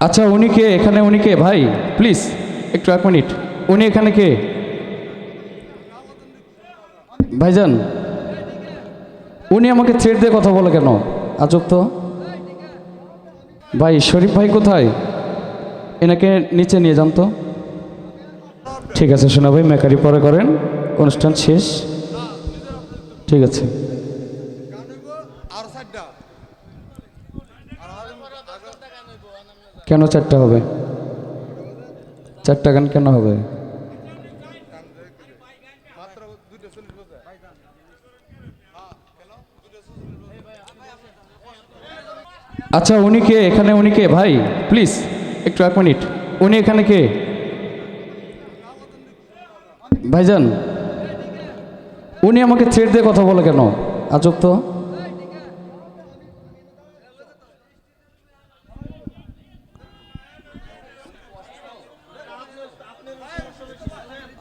আচ্ছা উনি কে? এখানে উনি কে? ভাই প্লিজ একটু এক মিনিট। উনি এখানে কে? ভাইজান, উনি আমাকে থ্রেড দিয়ে কথা বলে কেন? আজব তো। ভাই, শরীফ ভাই কোথায়? এনাকে নিচে নিয়ে যান তো। ঠিক আছে, সোনা ভাই, মেকারি পরে করেন। অনুষ্ঠান শেষ। ঠিক আছে। কেন চারটা হবে? চারটা গান কেন হবে? আচ্ছা উনি কে? এখানে উনি কে? ভাই প্লিজ একটু এক মিনিট। উনি এখানে কে? ভাইজান, উনি আমাকে ছেড়ে দিয়ে কথা বলে কেন? আজব তো।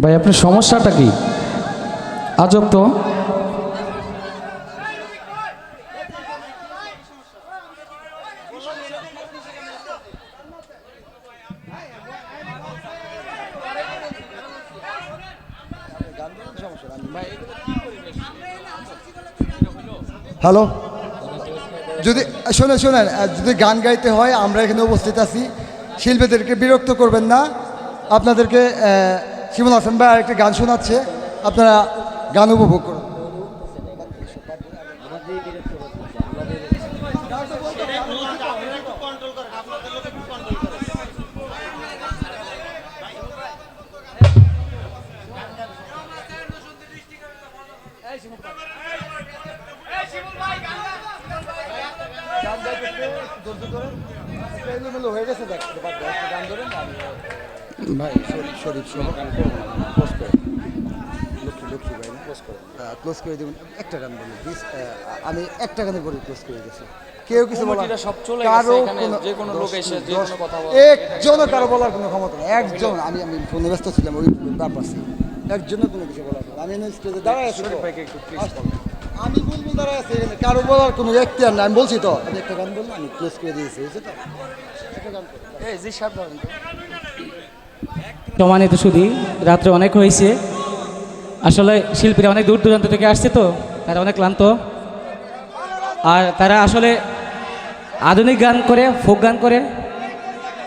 ভাই, আপনার সমস্যাটা কি? আজব তো। হ্যালো? যদি, শোনেন শোনেন যদি গান গাইতে হয়, আমরা এখানে উপস্থিত আছি। শিল্পীদেরকে বিরক্ত করবেন না। আপনাদেরকে শিমুল হাসান ভাই আরেকটি গান শোনাচ্ছে। আপনারা গান উপভোগ করুন। হয়ে গেছে দেখ গান ধরেন ভাই শরীফ শরীফ সহ গান পোস্ট করে। লক্ষ্মী লক্ষ্মী ভাই ক্লোজ করে। দেবেন। একটা গান বলুন প্লিজ আমি একটা গানের পরে ক্লোজ করে গেছি কেউ কিছু বলার সব চলে কারও কোনো- যে কোনো লোক এসে যে কোনো কথা বলে। একজনও কারও বলার কোনো ক্ষমতা নেই। একজন। আমি আমি ফোনে ব্যস্ত ছিলাম ওই ব্যাপার একজনও কোনো কিছু বলার। আমি স্টেজে দাঁড়ায় আছি আমি বলব দাঁড়ায় আছি এখানে। কারও বলার কোনো এখতিয়ার নাই। আমি বলছি তো আমি একটা গান বললাম আমি ক্লোজ করে দিয়েছি বুঝছ তো? একটা গান করো। সম্মানিত সুধী রাত্রে অনেক হয়েছে। আসলে শিল্পীরা অনেক দূর দূরান্ত থেকে আসছে তো, তারা অনেক ক্লান্ত। আর তারা আসলে আধুনিক গান করে, ফোক গান করে।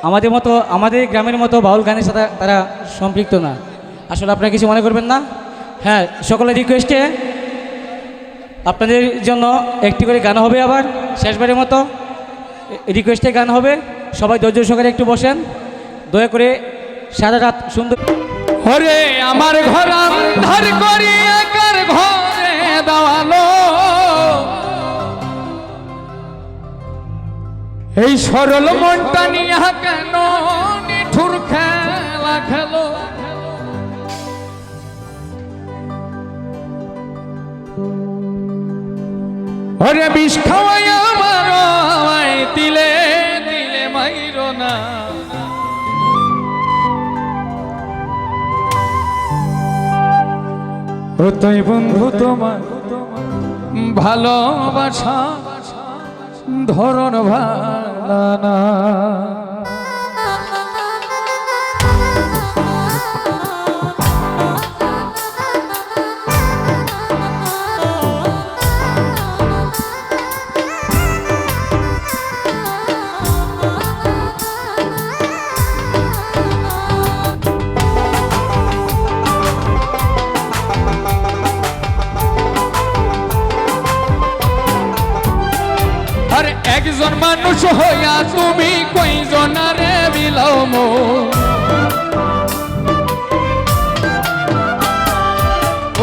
আমাদের মতো, আমাদের গ্রামের মতো বাউল গানের সাথে তারা সম্পৃক্ত না। আসলে আপনারা কিছু মনে করবেন না? হ্যাঁ সকলের রিকোয়েস্টে আপনাদের জন্য একটি করে গান হবে আবার, শেষবারের মতো। রিকোয়েস্টে গান হবে। সবাই ধৈর্য সহকারে একটু বসেন। দয়া করে সারা রাত সুন্দর ওরে আমার ঘর ধার করি, একার ঘরে দেওয়ালো এই সরল মনটা নিয়ে কেন নিঠুর খেলা খেলো? ওরে বিষ খাওয়াই তাই বন্ধু তোমার ভালোবাসা ধরন ভালা একজন মানুষ হইয়া তুমি কইজনারে বিলাও মো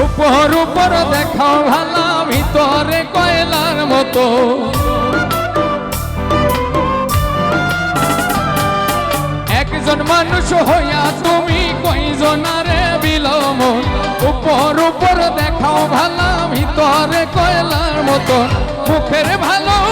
উপর উপর দেখাও ভালা, ভিতরে কয়লার মতো। একজন মানুষ হইয়া তুমি কইজনারে বিলম? উপর উপর দেখাও ভালা, ভিতরে কয়লার মতো। মুখের ভালোবাসা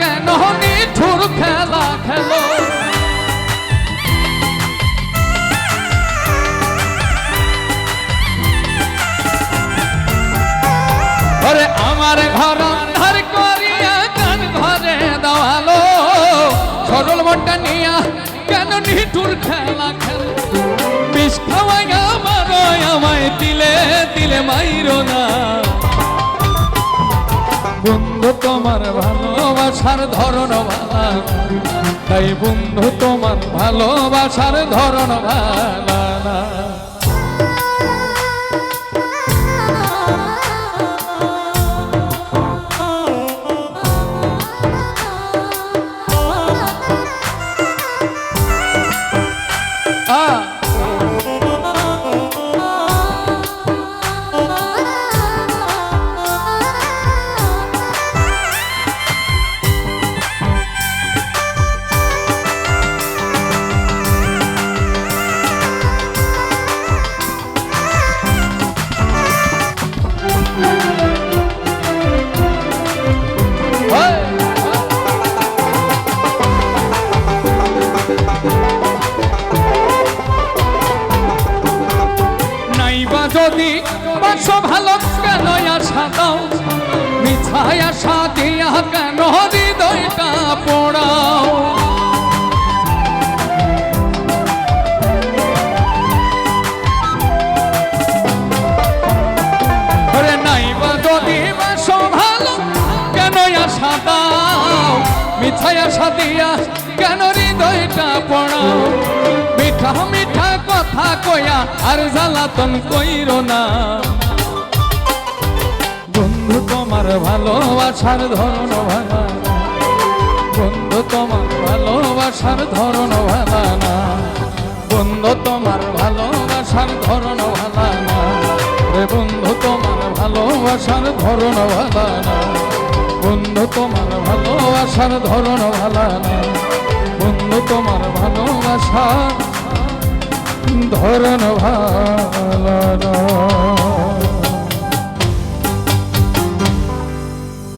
কেন নিঠুর খেলা খেলো? ওরে আমার ঘর আন্ধার করিয়া কান ঘরে দাওয়ালো সরল মনটা নিয়া কেন নিঠুর খেলা খেলো? বিষ খাওয়াই আমার আমায় দিলে দিলে মাইরো না। বন্ধু তোমার ভালোবাসার ধরন ভালা। তাই বন্ধু তোমার ভালোবাসার ধরন ভালা যদি বাস ভালো কেন আশা দাও? মিছায় আশা দিয়া কেন হৃদয়টা পোড়াও? নাইবা যদি বাস ভালো কেন আশা দাও? মিছায় আশা দিয়া কেন হৃদয়টা পড়াও? মিঠা মিঠা কথা কয়া আর জ্বালাতন কইরো না। বন্ধু তোমার ভালোবাসার ধরন ভালা। বন্ধু তোমার ভালোবাসার ধরন ভালা না। বন্ধু তোমার ভালোবাসার ধরন ভালা না। রে বন্ধু তোমার ভালোবাসার ধরন ভালা না। বন্ধু তোমার ভালোবাসার ধরন ভালা না। বন্ধু তোমার ভালোবাসার ধরন ভালো